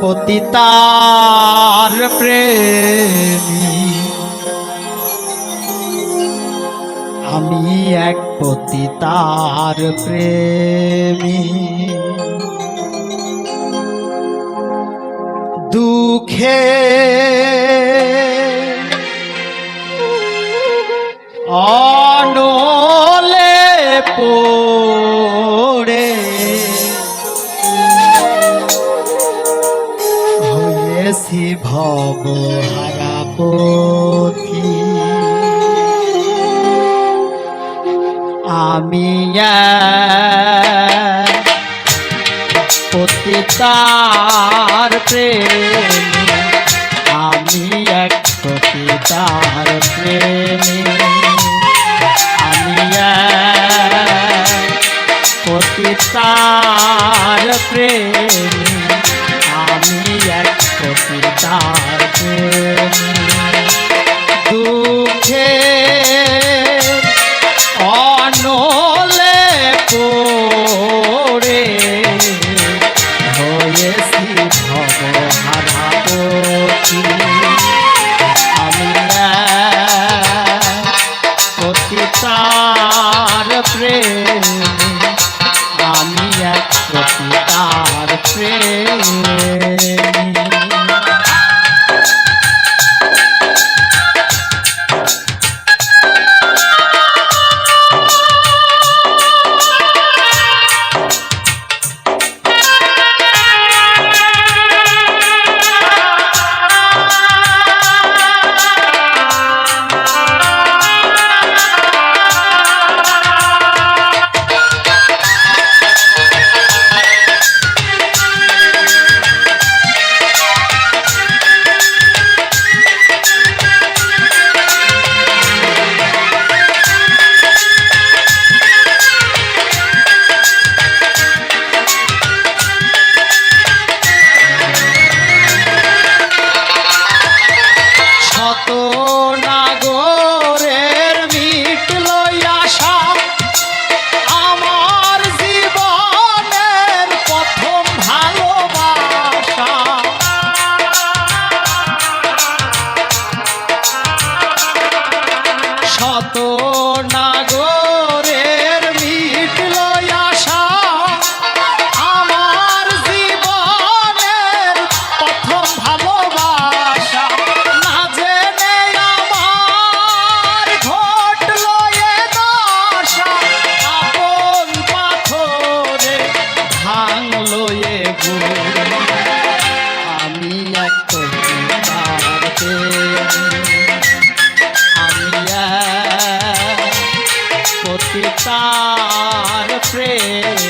পতিতার প্রেমী। আমি এক পতিতার প্রেমী। দুঃখের আছি ভব হারা পথি আমি পতিতার প্রেম। আমি এক পতিতার প্রেমী। আমি পতিতার প্রেম। পিতার প্রেম।